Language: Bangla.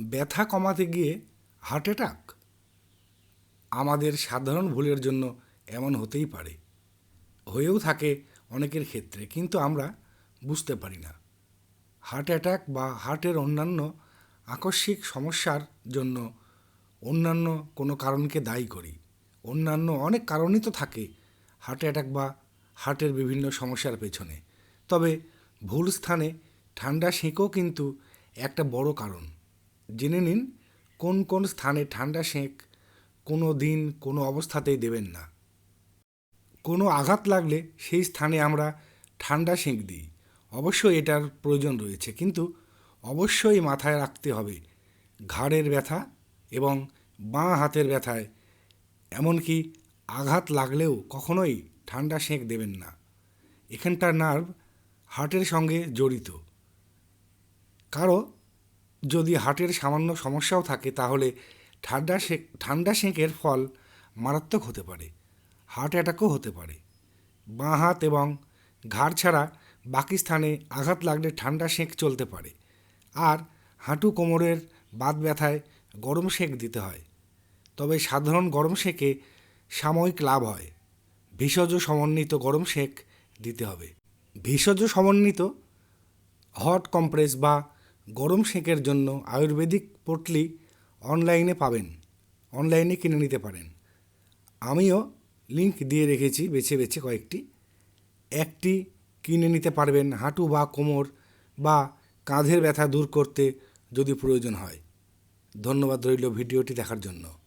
ব্যথা কমাতে গিয়ে হার্ট অ্যাটাক আমাদের সাধারণ ভুলের জন্য এমন হতেই পারে। হয়েও থাকে অনেকের ক্ষেত্রে, কিন্তু আমরা বুঝতে পারি না। হার্ট অ্যাটাক বা হার্টের অন্যান্য আকস্মিক সমস্যার জন্য অন্যান্য কোনো কারণকে দায়ী করি। অন্যান্য অনেক কারণই তো থাকে হার্ট অ্যাটাক বা হার্টের বিভিন্ন সমস্যার পেছনে। তবে ভুল স্থানে ঠান্ডা সেঁকও কিন্তু একটা বড় কারণ। জেনে নিন, কোন কোন স্থানে ঠান্ডা সেঁক কোনো দিন কোনো অবস্থাতেই দেবেন না। কোনো আঘাত লাগলে সেই স্থানে আমরা ঠান্ডা সেঁক দিই। অবশ্যই এটার প্রয়োজন রয়েছে, কিন্তু অবশ্যই মাথায় রাখতে হবে ঘাড়ের ব্যথা এবং বাঁ হাতের ব্যথায়। এমনকি আঘাত লাগলেও কখনোই ঠান্ডা সেঁক দেবেন না। এখানটার নার্ভ হার্টের সঙ্গে জড়িত। কারও যদি হার্টের সামান্য সমস্যাও থাকে, তাহলে ঠান্ডা সেঁক ঠান্ডা সেঁকের ফল মারাত্মক হতে পারে, হার্ট অ্যাটাকও হতে পারে। বাঁ হাত এবং ঘাড় ছাড়া বাকি স্থানে আঘাত লাগলে ঠান্ডা সেঁক চলতে পারে। আর হাঁটু কোমরের বাত ব্যথায় গরম সেঁক দিতে হয়। তবে সাধারণ গরম সেঁকে সাময়িক লাভ হয়। ভেষজ সমন্বিত গরম সেঁক দিতে হবে। ভেষজ সমন্বিত হট কম্প্রেস বা গরম সেঁকের জন্য আয়ুর্বেদিক পটলি অনলাইনে পাবেন, অনলাইনে কিনে নিতে পারেন। আমিও লিঙ্ক দিয়ে রেখেছি বেছে বেছে কয়েকটি। একটি কিনে নিতে পারবেন হাঁটু বা কোমর বা কাঁধের ব্যথা দূর করতে যদি প্রয়োজন হয়। ধন্যবাদ রইল ভিডিওটি দেখার জন্য।